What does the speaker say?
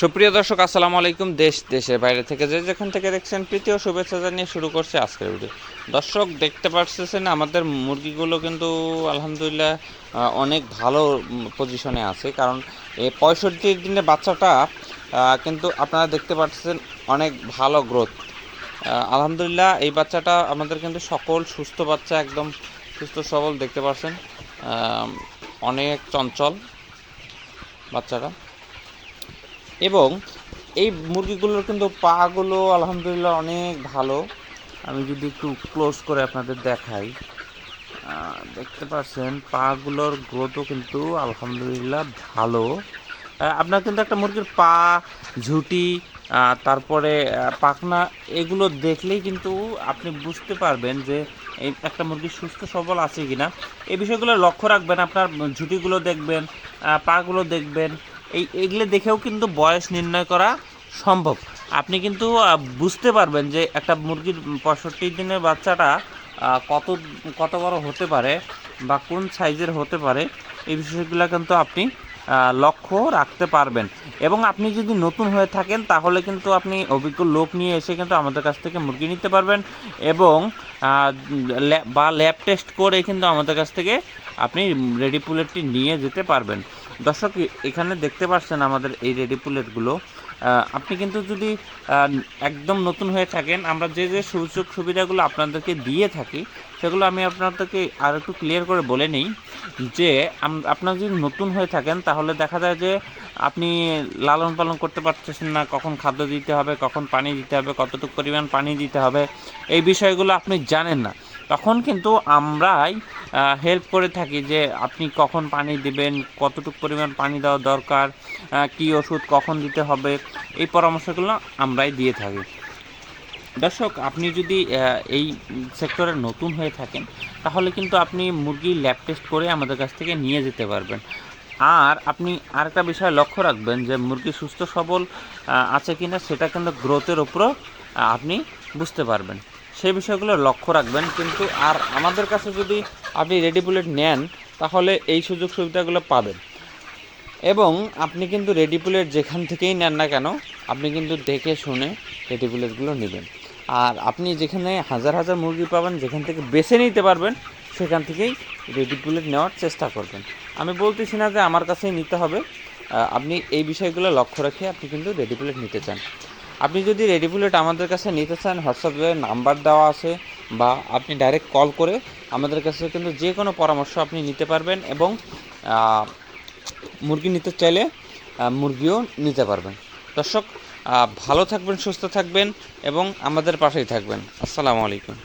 সুপ্রিয় দর্শক, আসসালামু আলাইকুম। দেশ, দেশের বাইরে থেকে যে যেখান থেকে দেখছেন প্রীতীয় শুভেচ্ছা জানিয়ে শুরু করছে আজকের ভিডিও দর্শক, দেখতে পাচ্ছেন আমাদের মুরগিগুলো কিন্তু আলহামদুলিল্লাহ অনেক ভালো পজিশনে আছে। কারণ এই পঁয়ষট্টি দিনের বাচ্চাটা কিন্তু আপনারা দেখতে পাচ্ছেন অনেক ভালো গ্রোথ আলহামদুলিল্লাহ, এই বাচ্চাটা আমাদের কিন্তু সকল সুস্থ বাচ্চা, একদম সুস্থ সবল, দেখতে পাচ্ছেন অনেক চঞ্চল বাচ্চাটা। এবং এই মুরগিগুলোর কিন্তু পাগুলো আলহামদুলিল্লাহ অনেক ভালো। আমি যদি একটু ক্লোজ করে আপনাদের দেখাই দেখতে পাচ্ছেন, পাগুলোর গ্রোথও কিন্তু আলহামদুলিল্লাহ ভালো। আপনার কিন্তু একটা মুরগির পা, ঝুটি তারপরে পাখনা, এগুলো দেখলেই কিন্তু আপনি বুঝতে পারবেন যে এই একটা মুরগি সুস্থ সবল আছে কিনা। এই বিষয়গুলো লক্ষ্য রাখবেন, আপনার ঝুটিগুলো দেখবেন পাগুলো দেখবেন। এই এগুলো দেখেও কিন্তু বয়স নির্ণয় করা সম্ভব। আপনি কিন্তু বুঝতে পারবেন যে একটা মুরগির পঁয়ষট্টি দিনের বাচ্চাটা কত কত বড় হতে পারে বা কোন সাইজের হতে পারে, এই বিষয়গুলো কিন্তু আপনি লক্ষ্য রাখতে পারবেন। এবং আপনি যদি নতুন হয়ে থাকেন, তাহলে কিন্তু আপনি অভিজ্ঞ লোক নিয়ে এসে কিন্তু আমাদের কাছ থেকে মুরগি নিতে পারবেন এবং বা ল্যাব টেস্ট করে কিন্তু আমাদের কাছ থেকে আপনি রেডি পুলেটটি নিয়ে যেতে পারবেন। দর্শক, এখানে দেখতে পাচ্ছেন আমাদের এই রেডি পুলেটগুলো। আপনি কিন্তু যদি একদম নতুন হয়ে থাকেন, আমরা যে যে সুযোগ সুবিধাগুলো আপনাদেরকে দিয়ে থাকি, সেগুলো আমি আপনাদেরকে আর একটু ক্লিয়ার করে বলে নিই, যে আপনারা যদি নতুন হয়ে থাকেন, তাহলে দেখা যায় যে আপনি লালন পালন করতে পারতেছেন না, কখন খাদ্য দিতে হবে, কখন পানি দিতে হবে, কতটুকু পরিমাণ পানি দিতে হবে, এই বিষয়গুলো আপনি জানেন না। তখন কিন্তু আমরাই হেল্প করে থাকি যে আপনি কখন পানি দিবেন, কতটুকু পরিমাণ পানি দেওয়া দরকার কি ওষুধ কখন দিতে হবে, এই পরামর্শগুলো আমরাই দিয়ে থাকি। দর্শক, আপনি যদি এই সেক্টরে নতুন হয়ে থাকেন, তাহলে কিন্তু আপনি মুরগি ল্যাব টেস্ট করে আমাদের কাছ থেকে নিয়ে যেতে পারবেন। আর আপনি আরেকটা বিষয় লক্ষ্য রাখবেন যে মুরগি সুস্থ, সবল আছে কি না সেটা কিন্তু গ্রোথের উপরও আপনি বুঝতে পারবেন। সেই বিষয়গুলো লক্ষ্য রাখবেন কিন্তু, আর আমাদের কাছে যদি আপনি রেডি বুলেট নেন, তাহলে এই সুযোগ সুবিধাগুলো পাবেন। এবং আপনি কিন্তু রেডি বুলেট যেখান থেকেই নেন না কেন, আপনি কিন্তু দেখে শুনে রেডি বুলেটগুলো নেবেন। আর আপনি যেখানে হাজার হাজার মুরগি পাবেন, যেখান থেকে বেছে নিতে পারবেন, সেখান থেকেই রেডি বুলেট নেওয়ার চেষ্টা করবেন। আমি বলতেছি না যে আমার কাছেই নিতে হবে। আপনি এই বিষয়গুলো লক্ষ্য রেখে আপনি কিন্তু রেডি বুলেট নিতে চান। আপনি যদি রেডি বুলেট আমাদের কাছে নিতে চান হোয়াটসঅ্যাপে নাম্বার দেওয়া আছে বা আপনি ডাইরেক্ট কল করে আমাদের কাছে কিন্তু যে কোনো পরামর্শ আপনি নিতে পারবেন এবং মুরগি নিতে চাইলে মুরগিও নিতে পারবেন। দর্শক ভালো থাকবেন, সুস্থ থাকবেন এবং আমাদের পাশেই থাকবেন। আসসালামু আলাইকুম।